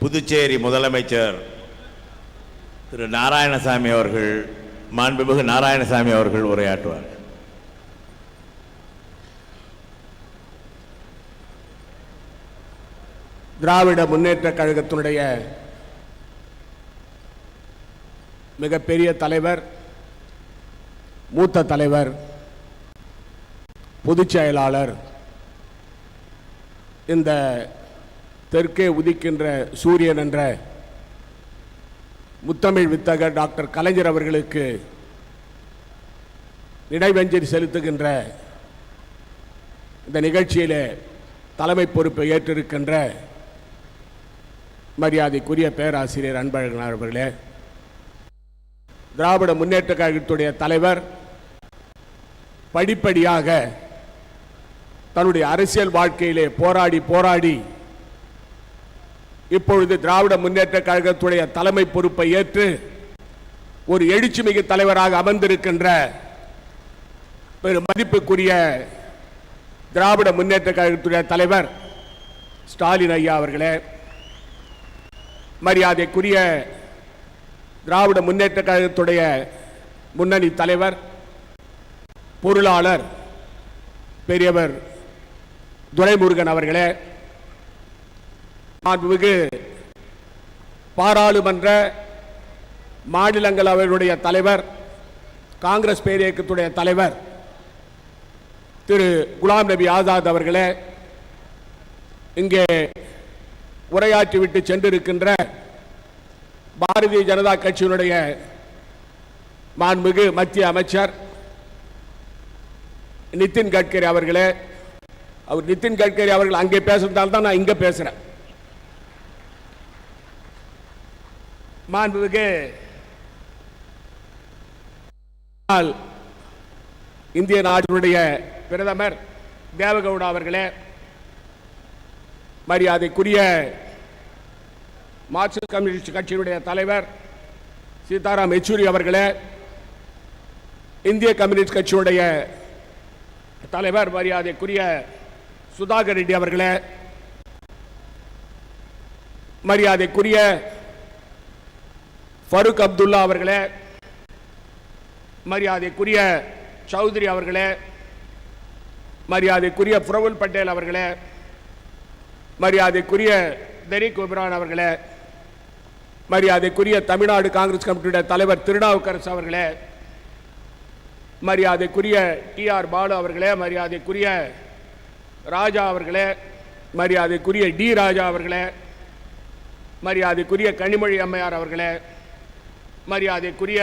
புதுச்சேரி முதலமைச்சர் திரு நாராயணசாமி அவர்கள் மாண்புமிகு நாராயணசாமி அவர்கள் உரையாற்றுவார். திராவிட முன்னேற்ற கழகத்தினுடைய மிகப்பெரிய தலைவர் மூத்த தலைவர் பொதுச் செயலாளர் இந்த தெற்கே உதிக்கின்ற சூரியன் என்ற முத்தமிழ் வித்தகர் டாக்டர் கலைஞர் அவர்களுக்கு நினைவஞ்சலி செலுத்துகின்ற இந்த நிகழ்ச்சியிலே தலைமை பொறுப்பை ஏற்றிருக்கின்ற மரியாதைக்குரிய பேராசிரியர் அன்பழகனார் அவர்களே திராவிட முன்னேற்ற கழகத்துடைய தலைவர் படிப்படியாக தன்னுடைய அரசியல் வாழ்க்கையிலே போராடி போராடி இப்பொழுது திராவிட முன்னேற்ற கழகத்துடைய தலைமை பொறுப்பை ஏற்று ஒரு எழுச்சிமிகு தலைவராக அமர்ந்திருக்கின்ற பெரும் மதிப்புக்குரிய திராவிட முன்னேற்ற கழகத்துடைய தலைவர் ஸ்டாலின் ஐயா அவர்களே மரியாதைக்குரிய திராவிட முன்னேற்ற கழகத்துடைய முன்னணி தலைவர் பொருளாளர் பெரியவர் துரைமுருகன் அவர்களே மாண்புமிகு பாராளுமன்ற மாநிலங்களவையுடைய தலைவர் காங்கிரஸ் பேரியக்கத்துடைய தலைவர் திரு குலாம் நபி ஆசாத் அவர்களே இங்கே உரையாற்றிவிட்டு சென்றிருக்கின்ற பாரதிய ஜனதா கட்சியினுடைய மாண்புமிகு மத்திய அமைச்சர் நிதின் கட்கரி அவர்களே. அவர் நிதின் கட்கரி அவர்கள் அங்கே பேசுறதால தான் நான் இங்க பேசுறேன். மாண்புமிகு இந்திய நாட்டினுடைய பிரதமர் தேவகவுடா அவர்களே மரியாதைக்குரிய மார்க்சிஸ்ட் கம்யூனிஸ்ட் கட்சியினுடைய தலைவர் சீதாராம் யெச்சூரி அவர்களே இந்திய கம்யூனிஸ்ட் கட்சியுடைய தலைவர் மரியாதைக்குரிய சுதாகர் ரெட்டி அவர்களே மரியாதைக்குரிய ஃபருக் அப்துல்லா அவர்களே மரியாதைக்குரிய சௌத்ரி அவர்களே மரியாதைக்குரிய புரவுல் பட்டேல் அவர்களே மரியாதைக்குரிய தெரிக் ஒபிரான் அவர்களே மரியாதைக்குரிய தமிழ்நாடு காங்கிரஸ் கமிட்டியுடைய தலைவர் திருநாவுக்கரசு அவர்களே மரியாதைக்குரிய டி ஆர் பாலு அவர்களே மரியாதைக்குரிய ராஜா அவர்களே மரியாதைக்குரிய டி ராஜா அவர்களே மரியாதைக்குரிய கனிமொழி அம்மையார் அவர்களே மரியாதைக்குரிய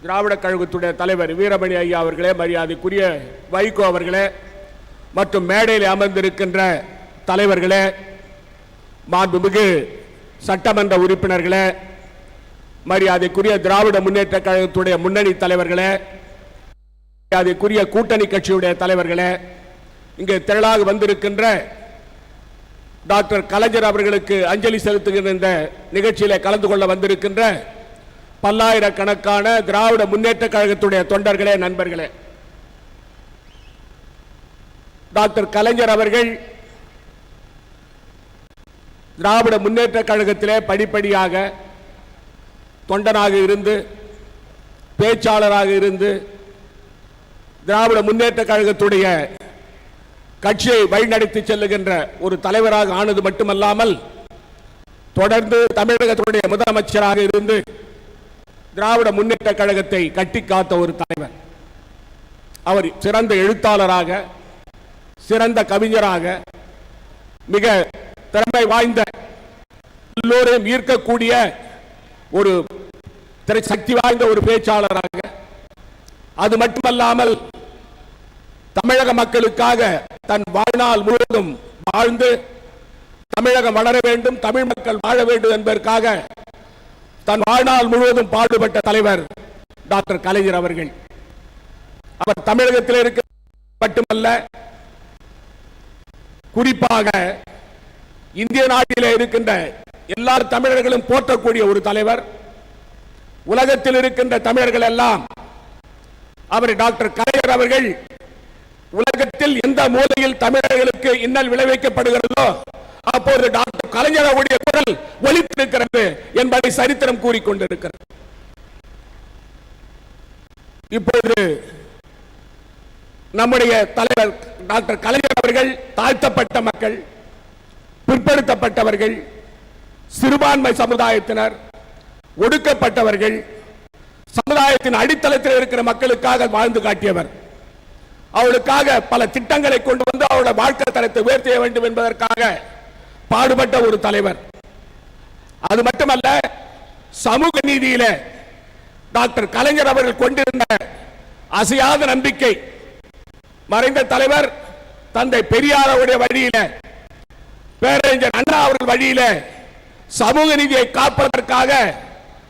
திராவிட கழகத்துடைய தலைவர் வீரமணி ஐயா அவர்களே மரியாதைக்குரிய வைகோ அவர்களே மற்றும் மேடையில் அமர்ந்திருக்கின்ற தலைவர்களே மாண்புமிகு சட்டமன்ற உறுப்பினர்களே மரியாதைக்குரிய திராவிட முன்னேற்ற கழகத்துடைய முன்னணி தலைவர்களே மரியாதைக்குரிய கூட்டணி கட்சியுடைய தலைவர்களே இங்கே திரளாக வந்திருக்கின்ற டாக்டர் கலைஞர் அவர்களுக்கு அஞ்சலி செலுத்துகின்ற இந்த நிகழ்ச்சியில் கலந்து கொள்ள வந்திருக்கின்ற பல்லாயிரக்கணக்கான திராவிட முன்னேற்ற கழகத்துடைய தொண்டர்களே நண்பர்களே. டாக்டர் கலைஞர் அவர்கள் திராவிட முன்னேற்ற கழகத்திலே படிப்படியாக தொண்டனாக இருந்து பேச்சாளராக இருந்து திராவிட முன்னேற்ற கழகத்துடைய கட்சியை வழிநடத்தி செல்லுகின்ற ஒரு தலைவராக ஆனது மட்டுமல்லாமல் தொடர்ந்து தமிழகத்துடைய முதலமைச்சராக இருந்து திராவிட முன்னேற்ற கழகத்தை கட்டி காத்த ஒரு தலைவர். அவர் சிறந்த எழுத்தாளராக சிறந்த கவிஞராக மிக திறமை வாய்ந்த எல்லோரையும் ஈர்க்கக்கூடிய ஒரு திரை சக்தி வாய்ந்த ஒரு பேச்சாளராக அது மட்டுமல்லாமல் தமிழக மக்களுக்காக தன் வாழ்நாள் முழுவதும் வாழ்ந்து தமிழகம் வளர வேண்டும் தமிழ் மக்கள் வாழ வேண்டும் என்பதற்காக தன் வாழ்நாள் முழுவதும் பாடுபட்ட தலைவர் டாக்டர் கலைஞர் அவர்கள். அவர் தமிழகத்தில் இருக்க மட்டுமல்ல குறிப்பாக இந்திய நாட்டிலே இருக்கின்ற எல்லா தமிழர்களும் போற்றக்கூடிய ஒரு தலைவர். உலகத்தில் இருக்கின்ற தமிழர்கள் எல்லாம் அவர் டாக்டர் கலைஞர் அவர்கள் உலகத்தில் எந்த மூலையில் தமிழர்களுக்கு இன்னல் விளைவிக்கப்படுகிறதோ அப்போது டாக்டர் கலைஞர் குரல் ஒலித்திருக்கிறது என்பதை சரித்திரம் கூறிக்கொண்டிருக்கிறது. இப்பொழுது நம்முடைய தலைவர் டாக்டர் கலைஞர் அவர்கள் தாழ்த்தப்பட்ட மக்கள் பிற்படுத்தப்பட்டவர்கள் சிறுபான்மை சமுதாயத்தினர் ஒடுக்கப்பட்டவர்கள் சமுதாயத்தின் அடித்தளத்தில் இருக்கிற மக்களுக்காக வாழ்ந்து காட்டியவர். அவளுக்காக பல திட்டங்களை கொண்டு வந்து அவருடைய வாழ்க்கை தரத்தை உயர்த்திய வேண்டும் என்பதற்காக பாடுபட்ட ஒரு தலைவர். அது மட்டுமல்ல சமூக நீதியில டாக்டர் கலைஞர் அவர்கள் கொண்டிருந்த அசையாத நம்பிக்கை மறைந்த தலைவர் தந்தை பெரியார் அவருடைய வழியில பேரறிஞர் அண்ணா அவர்கள் வழியில சமூக நீதியை காப்பதற்காக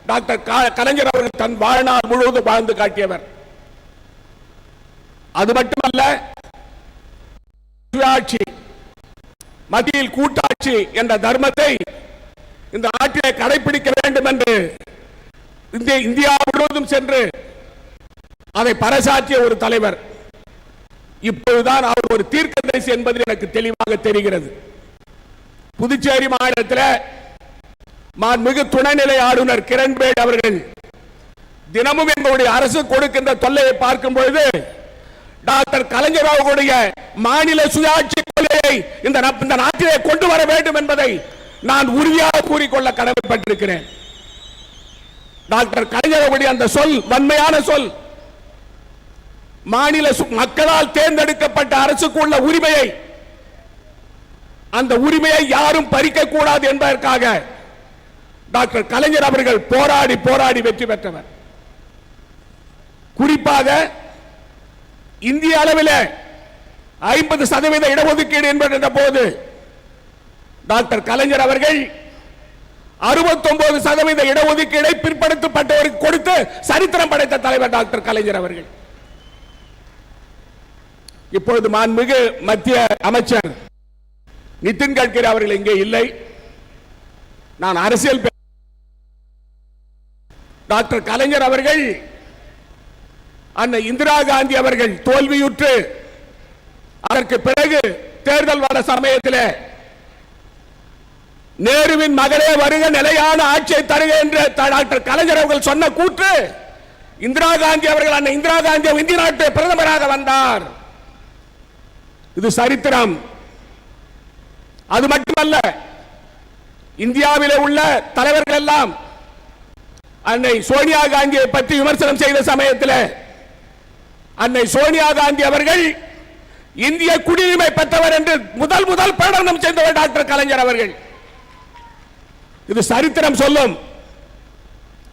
டாக்டர் கலைஞர் அவர்கள் தன் வாழ்நாள் முழுவதும் வாழ்ந்து காட்டியவர். அது மட்டுமல்ல சுயாட்சி மத்தியில் கூட்டாட்சி என்ற தர்மத்தை இந்த நாட்டிலே கடைபிடிக்க வேண்டும் என்று இந்தியா முழுவதும் சென்று அதை பறைசாற்றிய ஒரு தலைவர். இப்பொழுதுதான் அவர் ஒரு தீர்க்கதரிசி என்பது எனக்கு தெளிவாக தெரிகிறது. புதுச்சேரி மாநிலத்தில் மாண்புமிகு துணைநிலை ஆளுநர் கிரண்பேடி அவர்கள் தினமும் எங்களுடைய அரசு கொடுக்கின்ற தொல்லையை பார்க்கும் பொழுது டாக்டர் கலைஞர் அவர்களுடைய மாநில சுயாட்சி கொள்கையை இந்த இந்த நாட்டிலே கொண்டு வர வேண்டும் என்பதை நான் உறுதியாக கூறிக்கொள்ள கடமைப்பட்டிருக்கிறேன். டாக்டர் கலைஞரவுடைய அந்த சொல் வன்மையான சொல் மாநில மக்களால் தேர்ந்தெடுக்கப்பட்ட அரசுக்கு உள்ள உரிமையை அந்த உரிமையை யாரும் பறிக்க கூடாது என்பதற்காக டாக்டர் கலைஞர் அவர்கள் போராடி போராடி வெற்றி பெற்றவர். குறிப்பாக இந்திய அளவில் ஐம்பது சதவீத இடஒதுக்கீடு என்பது போது டாக்டர் கலைஞர் அவர்கள் 69% சதவீத இடஒதுக்கீடை பிற்படுத்தப்பட்டவருக்கு கொடுத்து சரித்திரம் படைத்த தலைவர் டாக்டர் கலைஞர் அவர்கள். இப்பொழுது மாண்புமிகு மத்திய அமைச்சர் நிதின் கட்கரி அவர்கள் இங்கே இல்லை. நான் அரசியல் டாக்டர் கலைஞர் அவர்கள் அண்ணன் இந்திரா காந்தி அவர்கள் தோல்வியுற்று அதற்கு பிறகு தேர்தல் வர சமயத்தில் நேருவின் மகளே வருக நிலையான ஆட்சியை தருக என்று டாக்டர் கலைஞர் அவர்கள் சொன்ன கூற்று இந்திரா காந்தி அவர்கள் அன்னை இந்திரா காந்தி இந்திய நாட்டு பிரதமராக வந்தார். இது சரித்திரம். அது மட்டுமல்ல இந்தியாவிலே உள்ள தலைவர்கள் எல்லாம் அன்னை சோனியா காந்தியை பற்றி விமர்சனம் செய்த சமயத்தில் அன்னை சோனியா காந்தி அவர்கள் இந்திய குடியுரிமை பெற்றவர் என்று முதல் முதல் பிரகடனம் செய்தவர் டாக்டர் கலைஞர் அவர்கள். இது சரித்திரம் சொல்லும்.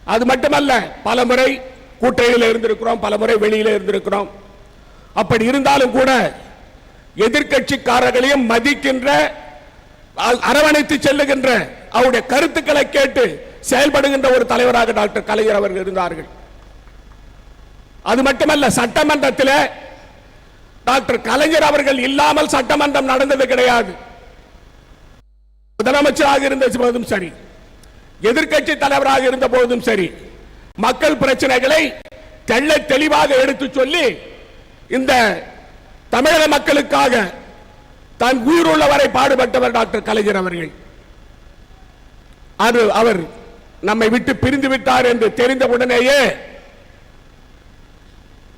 அது மட்டுமல்ல பல முறை கூட்டணியில் இருந்திருக்கிறோம் பல முறை வெளியில இருந்திருக்கிறோம். அப்படி இருந்தாலும் கூட எதிர்கட்சிக்காரர்களையும் மதிக்கின்ற அ- அரவணைத்து செல்லுகின்ற அவருடைய கருத்துக்களை கேட்டு செயல்படுகின்ற ஒரு தலைவராக டாக்டர் கலைஞர் அவர்கள் இருந்தார்கள். அது மட்டுமல்ல சட்டமன்றத்தில் டாக்டர் கலைஞர் அவர்கள் இல்லாமல் சட்டமன்றம் நடந்தது கிடையாது. முதலமைச்சராக இருந்த போதும் சரி எதிர்க்கட்சி தலைவராக இருந்த போதும் சரி மக்கள் பிரச்சனைகளை தெள்ள தெளிவாக எடுத்து சொல்லி இந்த தமிழக மக்களுக்காக தான் உயிருள்ள வரை பாடுபட்டவர் டாக்டர் கலைஞர் அவர்கள். அது அவர் நம்மை விட்டு பிரிந்து விட்டார் என்று தெரிந்த உடனேயே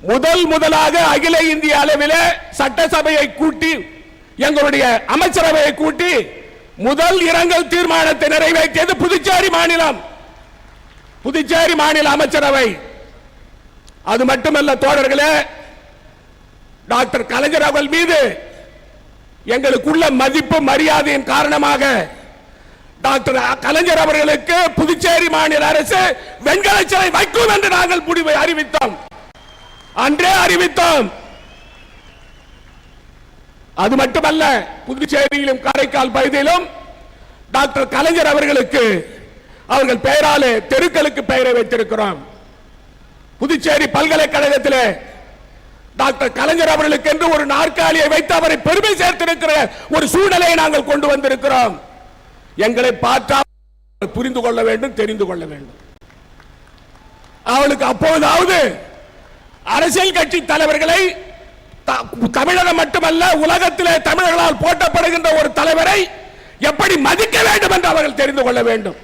முதல் முதலாக அகில இந்திய அளவில் சட்டசபையை கூட்டி எங்களுடைய அமைச்சரவையை கூட்டி முதல் இரங்கல் தீர்மானத்தை நிறைவேற்றியது புதுச்சேரி மாநிலம். புதுச்சேரி மாநில அமைச்சரவை. அது மட்டுமல்ல தோழர்களே டாக்டர் கலைஞர் அவர்கள் மீது எங்களுக்குள்ள மதிப்பு மரியாதையின் காரணமாக டாக்டர் கலைஞர் அவர்களுக்கு புதுச்சேரி மாநில அரசு வெண்கல சிலை வைக்கும் என்று நாங்கள் முடிவை அறிவித்தோம். அன்றே அறிவித்தோம். அது மட்டுமல்ல புதுச்சேரியிலும் காரைக்கால் பகுதியிலும் டாக்டர் கலைஞர் அவர்களுக்கு அவர்கள் பெயராலே தெருக்களுக்கு பெயரை வைத்திருக்கிறோம். புதுச்சேரி பல்கலைக்கழகத்தில் டாக்டர் கலைஞர் அவர்களுக்கு என்று ஒரு நாற்காலியை வைத்து அவரை பெருமை சேர்த்திருக்கிற ஒரு சூழ்நிலையை நாங்கள் கொண்டு வந்திருக்கிறோம். எங்களை பார்த்தா புரிந்து கொள்ள வேண்டும் தெரிந்து கொள்ள வேண்டும். அவளுக்கு அப்போதாவது அரசியல் கட்சி தலைவர்களை த- தமிழகம் மட்டுமல்ல உலகத்திலே தமிழர்களால் போட்டப்படுகின்ற ஒரு தலைவரை எப்படி மதிக்க வேண்டும் என்று அவர்கள் தெரிந்து கொள்ள வேண்டும்.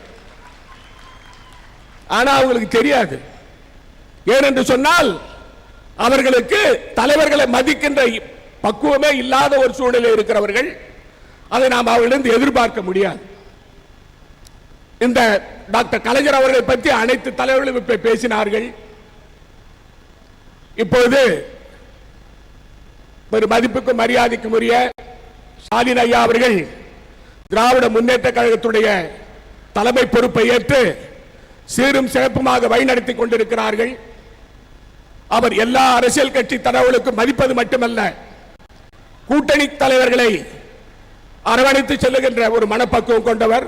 ஆனா அவங்களுக்கு தெரியாது. ஏனென்று சொன்னால் அவர்களுக்கு தலைவர்களை மதிக்கின்ற பக்குவமே இல்லாத ஒரு சூழ்நிலை இருக்கிறவர்கள் அதை நாம் அவர்களிடம் எதிர்பார்க்க முடியாது. இந்த டாக்டர் கலைஞர் அவர்களை பற்றி அனைத்து தலைவர்களும் இப்ப பேசினார்கள். இப்பொழுது ஒரு மதிப்புக்கும் மரியாதைக்கும் உரிய ஸ்டாலின் ஐயா அவர்கள் திராவிட முன்னேற்ற கழகத்துடைய தலைமை பொறுப்பை ஏற்று சீரும் சிறப்புமாக வழிநடத்தி கொண்டிருக்கிறார்கள். அவர் எல்லா அரசியல் கட்சி தலைவர்களுக்கும் மதிப்பது மட்டுமல்ல கூட்டணி தலைவர்களை அரவணைத்து செல்லுகின்ற ஒரு மனப்பக்குவம் கொண்டவர்.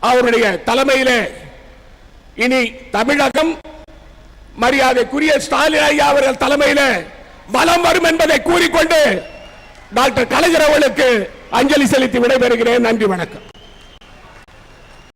அவருடைய தலைமையிலே இனி தமிழகம் மரியாதைக்குரிய ஸ்டாலின் ஐயா அவர்கள் தலைமையிலே வலம் வரும் என்பதை கூறிக்கொண்டு டாக்டர் கலைஞர் அவர்களுக்கு அஞ்சலி செலுத்தி விடைபெறுகிறேன். நன்றி வணக்கம்.